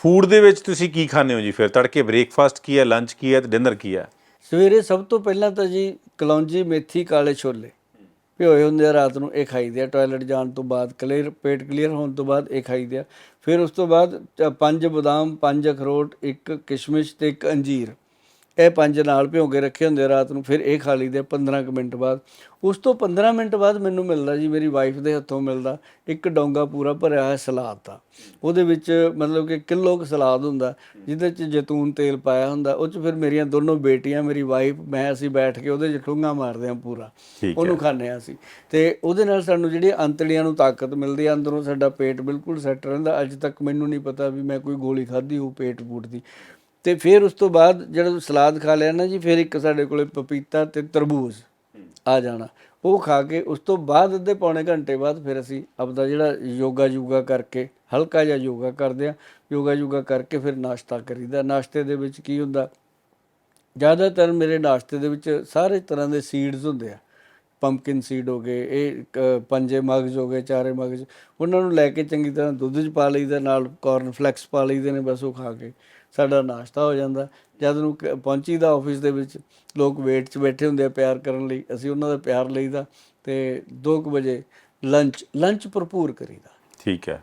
Food ਦੇ ਵਿੱਚ ਤੁਸੀਂ ਕੀ ਖਾਂਦੇ ਹੋ ਜੀ? ਫਿਰ ਤੜਕੇ ਬ੍ਰੇਕਫਾਸਟ ਕੀ ਹੈ ਲੰਚ ਕੀ ਹੈ ਤੇ ਡਿਨਰ ਕੀ ਹੈ? ਸਵੇਰੇ ਸਭ ਤੋਂ ਪਹਿਲਾਂ ਤਾਂ ਜੀ ਕਲੌਂਜੀ ਮੇਥੀ ਕਾਲੇ ਛੋਲੇ। ਭਿਓਏ ਹੁੰਦੇ ਆ, ਰਾਤ ਨੂੰ ਇਹ ਖਾਈਦੇ ਆ। ਟਾਇਲਟ ਜਾਣ ਤੋਂ ਬਾਅਦ ਕਲੀਅਰ ਪੇਟ ਕਲੀਅਰ ਹੋਣ ਤੋਂ ਬਾਅਦ ਇਹ ਖਾਈਦੇ ਆ। ਫਿਰ ਉਸ ਤੋਂ ਬਾਅਦ ਪੰਜ ਬਦਾਮ, ਪੰਜ ਅਖਰੋਟ, ਇੱਕ ਕਿਸ਼ਮਿਸ਼ ਤੇ ਇੱਕ ਅੰਜੀਰ। ਇਹ ਪੰਜ ਨਾਲ ਭਿਓ ਕੇ ਰੱਖੇ ਹੁੰਦੇ ਰਾਤ ਨੂੰ ਫਿਰ ਇਹ ਖਾ ਲਈਦੇ ਆ 15 ਕੁ ਮਿੰਟ ਬਾਅਦ। ਉਸ ਤੋਂ 15 ਮਿੰਟ ਬਾਅਦ ਮੈਨੂੰ ਮਿਲਦਾ ਜੀ ਮੇਰੀ ਵਾਈਫ ਦੇ ਹੱਥੋਂ ਮਿਲਦਾ ਇੱਕ ਡੋਂਗਾ ਪੂਰਾ ਭਰਿਆ ਹੋਇਆ ਸਲਾਦ ਦਾ। ਉਹਦੇ ਵਿੱਚ ਮਤਲਬ ਕਿ ਕਿਲੋ ਕੁ ਸਲਾਦ ਹੁੰਦਾ ਜਿਹਦੇ ਚ ਜੈਤੂਨ ਤੇਲ ਪਾਇਆ ਹੁੰਦਾ ਉਹ ਚ ਫਿਰ ਮੇਰੀਆਂ ਦੋਨੋਂ ਬੇਟੀਆਂ ਮੇਰੀ ਵਾਈਫ ਮੈਂ ਅਸੀਂ ਬੈਠ ਕੇ ਉਹਦੇ ਚ ਠੁੰਗਾ ਮਾਰਦੇ ਆ ਪੂਰਾ। ਹੈ। ਉਹਨੂੰ ਖਾਂਦੇ ਹਾਂ ਅਸੀਂ। ਤੇ ਉਹਦੇ ਨਾਲ ਸਾਨੂੰ ਜਿਹੜੀ ਅੰਤੜੀਆਂ ਨੂੰ ਤਾਕਤ ਮਿਲਦੀ ਆ ਅੰਦਰੋਂ ਸਾਡਾ ਪੇਟ ਬਿਲਕੁਲ ਸੈੱਟ ਰਹਿੰਦਾ। ਅੱਜ ਤੱਕ ਮੈਨੂੰ ਨਹੀਂ ਪਤਾ ਵੀ ਮੈਂ ਕੋਈ ਗੋਲੀ ਖਾਧੀ ਹੋ ਪੇਟ ਪੂਟ ਦੀ। ਤੇ ਫਿਰ ਉਸ ਤੋਂ ਬਾਅਦ ਜਿਹੜਾ ਸਲਾਦ ਖਾ ਲਿਆ ਨਾ ਜੀ, ਫਿਰ ਇੱਕ ਸਾਡੇ ਕੋਲੇ ਪਪੀਤਾ ਤੇ ਤਰਬੂਜ ਆ ਜਾਣਾ। ਉਹ ਖਾ ਕੇ ਉਸ ਤੋਂ ਬਾਅਦ ਅੱਧੇ ਪੌਣੇ ਘੰਟੇ ਬਾਅਦ ਫਿਰ ਅਸੀਂ ਆਪਦਾ ਜਿਹੜਾ ਯੋਗਾ ਯੂਗਾ ਕਰਕੇ, ਹਲਕਾ ਜਿਹਾ ਯੋਗਾ ਕਰਦੇ ਆ ਯੋਗਾ ਯੂਗਾ ਕਰਕੇ ਫਿਰ ਨਾਸ਼ਤਾ ਕਰੀਦਾ। ਨਾਸ਼ਤੇ ਦੇ ਵਿੱਚ ਕੀ ਹੁੰਦਾ? ਜ਼ਿਆਦਾਤਰ ਮੇਰੇ ਨਾਸ਼ਤੇ ਦੇ ਵਿੱਚ ਸਾਰੇ ਤਰ੍ਹਾਂ ਦੇ ਸੀਡਸ ਹੁੰਦੇ ਆ। ਪੰਪਕਿਨ ਸੀਡ ਹੋ ਗਏ, ਇਹ ਪੰਜੇ ਮਗਜ਼ ਹੋ ਗਏ, ਚਾਰੇ ਮਗਜ਼। ਉਹਨਾਂ ਨੂੰ ਲੈ ਕੇ ਚੰਗੀ ਤਰ੍ਹਾਂ ਦੁੱਧ 'ਚ ਪਾ ਲਈਦਾ ਨਾਲ ਕਾਰਨ ਫਲੈਕਸ ਪਾ ਲਈਦੇ ਨੇ, ਬਸ ਉਹ ਖਾ ਕੇ ਸਾਡਾ ਨਾਸ਼ਤਾ ਹੋ ਜਾਂਦਾ। ਜਦ ਨੂੰ ਕ- ਪਹੁੰਚੀਦਾ ਆਫਿਸ ਦੇ ਵਿੱਚ, ਲੋਕ ਵੇਟ 'ਚ ਬੈਠੇ ਹੁੰਦੇ ਆ ਪਿਆਰ ਕਰਨ ਲਈ, ਅਸੀਂ ਉਹਨਾਂ ਦਾ ਪਿਆਰ ਲਈਦਾ ਤੇ 2 ਵਜੇ ਲੰਚ ਲੰਚ ਭਰਪੂਰ ਕਰੀਦਾ। ਠੀਕ ਹੈ।